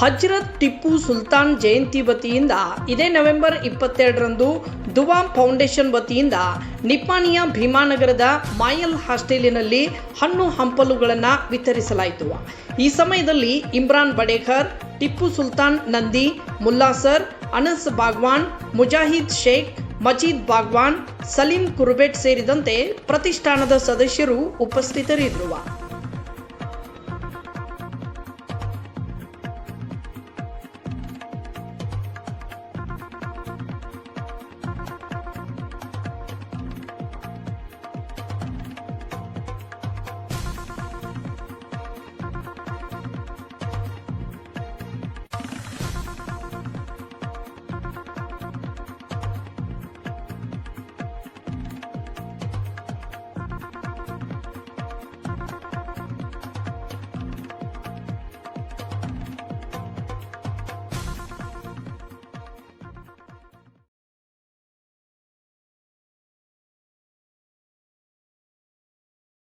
ಹಜ್ರತ್ ಟಿಪ್ಪು ಸುಲ್ತಾನ್ ಜಯಂತಿ ವತಿಯಿಂದ ಇದೇ ನವೆಂಬರ್ ಇಪ್ಪತ್ತೆರಡರಂದು ದುವಾಂ ಫೌಂಡೇಶನ್ ವತಿಯಿಂದ ನಿಪ್ಪಾಣಿಯ ಭೀಮಾನಗರದ ಮಾಯಲ್ ಹಾಸ್ಟೆಲಿನಲ್ಲಿ ಹಣ್ಣು ಹಂಪಲುಗಳನ್ನು ವಿತರಿಸಲಾಯಿತು. ಈ ಸಮಯದಲ್ಲಿ ಇಮ್ರಾನ್ ಬಡೇಖರ್ ಟಿಪ್ಪು ಸುಲ್ತಾನ್ ನಂದಿ ಮುಲ್ಲಾಸರ್ ಅನಸ್ ಬಾಗ್ವಾನ್, ಮುಜಾಹಿದ್ ಶೇಖ್, ಮಜೀದ್ ಬಾಗ್ವಾನ್, ಸಲೀಂ ಕುರುಬೆಟ್ ಸೇರಿದಂತೆ ಪ್ರತಿಷ್ಠಾನದ ಸದಸ್ಯರು ಉಪಸ್ಥಿತರಿದ್ದರು.